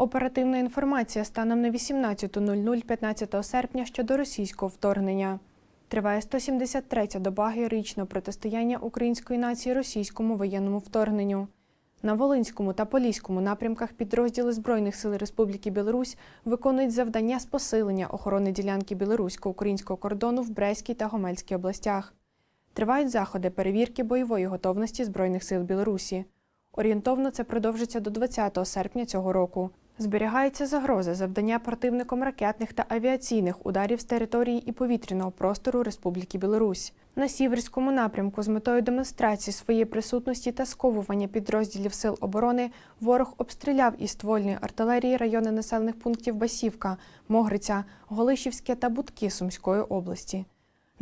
Оперативна інформація станом на 18.00 15 серпня щодо російського вторгнення. Триває 173-я доба героїчного протистояння української нації російському воєнному вторгненню. На Волинському та Поліському напрямках підрозділи Збройних сил Республіки Білорусь виконують завдання з посилення охорони ділянки білорусько-українського кордону в Брестській та Гомельській областях. Тривають заходи перевірки бойової готовності Збройних сил Білорусі. Орієнтовно це продовжиться до 20 серпня цього року. Зберігається загроза завдання противником ракетних та авіаційних ударів з території і повітряного простору Республіки Білорусь. На сіверському напрямку з метою демонстрації своєї присутності та сковування підрозділів сил оборони ворог обстріляв із ствольної артилерії райони населених пунктів Басівка, Могриця, Голишівське та Будки Сумської області.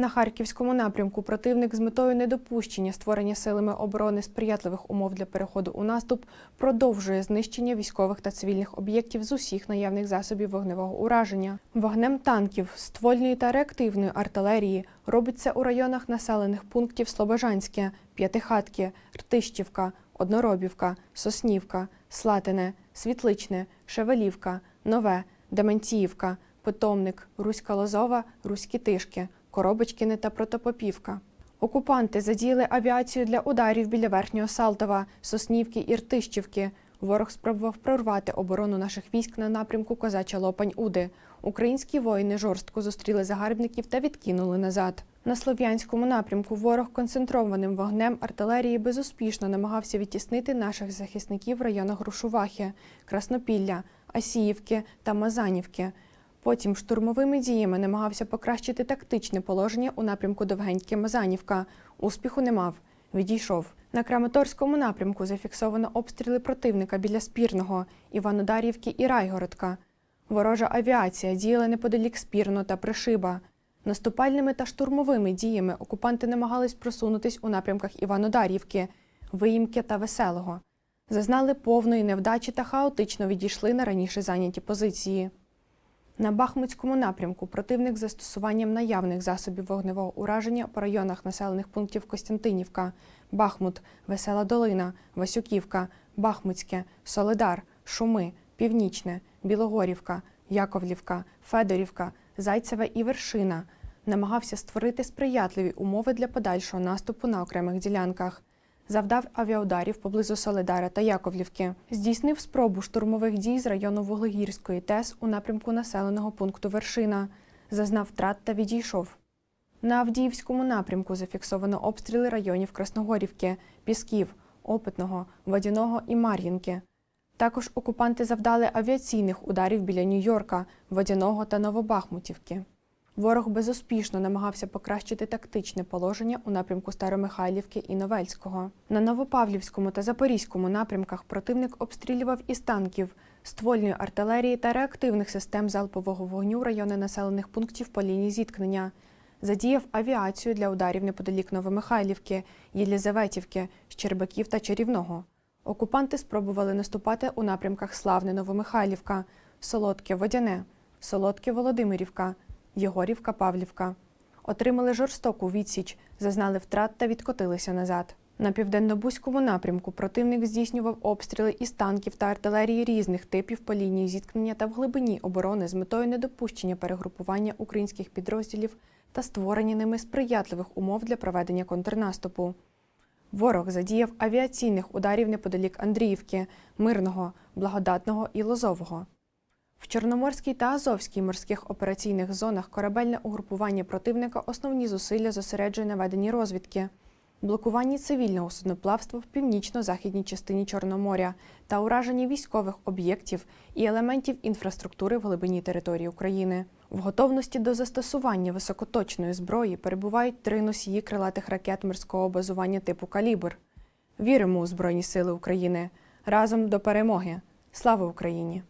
На харківському напрямку противник з метою недопущення створення силами оборони сприятливих умов для переходу у наступ продовжує знищення військових та цивільних об'єктів з усіх наявних засобів вогневого ураження. Вогнем танків, ствольної та реактивної артилерії робить це у районах населених пунктів Слобожанське, П'ятихатки, Ртищівка, Одноробівка, Соснівка, Слатине, Світличне, Шевелівка, Нове, Дементіївка, Питомник, Руська Лозова, Руські Тишки, Коробочкине та Протопопівка. Окупанти задіяли авіацію для ударів біля Верхнього Салтова, Соснівки і Ртищівки. Ворог спробував прорвати оборону наших військ на напрямку Козача Лопань-Уди. Українські воїни жорстко зустріли загарбників та відкинули назад. На слов'янському напрямку ворог концентрованим вогнем артилерії безуспішно намагався відтіснити наших захисників в районах Грушувахи, Краснопілля, Асіївки та Мазанівки. Потім штурмовими діями намагався покращити тактичне положення у напрямку Довгеньке-Мазанівка. Успіху не мав. Відійшов. На Краматорському напрямку зафіксовано обстріли противника біля Спірного, Іванодарівки і Райгородка. Ворожа авіація діяла неподалік Спірно та Пришиба. Наступальними та штурмовими діями окупанти намагались просунутись у напрямках Іванодарівки, Виїмки та Веселого. Зазнали повної невдачі та хаотично відійшли на раніше зайняті позиції. На Бахмутському напрямку противник застосуванням наявних засобів вогневого ураження по районах населених пунктів Костянтинівка, Бахмут, Весела Долина, Васюківка, Бахмутське, Соледар, Шуми, Північне, Білогорівка, Яковлівка, Федорівка, Зайцеве і Вершина намагався створити сприятливі умови для подальшого наступу на окремих ділянках. Завдав авіаударів поблизу Соледара та Яковлівки. Здійснив спробу штурмових дій з району Вуглегірської ТЕС у напрямку населеного пункту Вершина. Зазнав втрат та відійшов. На Авдіївському напрямку зафіксовано обстріли районів Красногорівки, Пісків, Опитного, Водяного і Мар'їнки. Також окупанти завдали авіаційних ударів біля Нью-Йорка, Водяного та Новобахмутівки. Ворог безуспішно намагався покращити тактичне положення у напрямку Старомихайлівки і Новельського. На Новопавлівському та Запорізькому напрямках противник обстрілював із танків, ствольної артилерії та реактивних систем залпового вогню райони населених пунктів по лінії зіткнення. Задіяв авіацію для ударів неподалік Новомихайлівки, Єлізаветівки, Щербаків та Чарівного. Окупанти спробували наступати у напрямках Славне Новомихайлівка, Солодке Водяне, Солодке Володимирівка, Єгорівка Павлівка. Отримали жорстоку відсіч, зазнали втрат та відкотилися назад. На південно-бузькому напрямку противник здійснював обстріли із танків та артилерії різних типів по лінії зіткнення та в глибині оборони з метою недопущення перегрупування українських підрозділів та створення ними сприятливих умов для проведення контрнаступу. Ворог задіяв авіаційних ударів неподалік Андріївки, Мирного, Благодатного і Лозового. В Чорноморській та Азовській морських операційних зонах корабельне угрупування противника основні зусилля зосереджує на веденні розвідки, блокуванні цивільного судноплавства в північно-західній частині Чорноморя та ураженні військових об'єктів і елементів інфраструктури в глибині території України. В готовності до застосування високоточної зброї перебувають три носії крилатих ракет морського базування типу Калібр. Віримо у Збройні Сили України. Разом до перемоги! Слава Україні!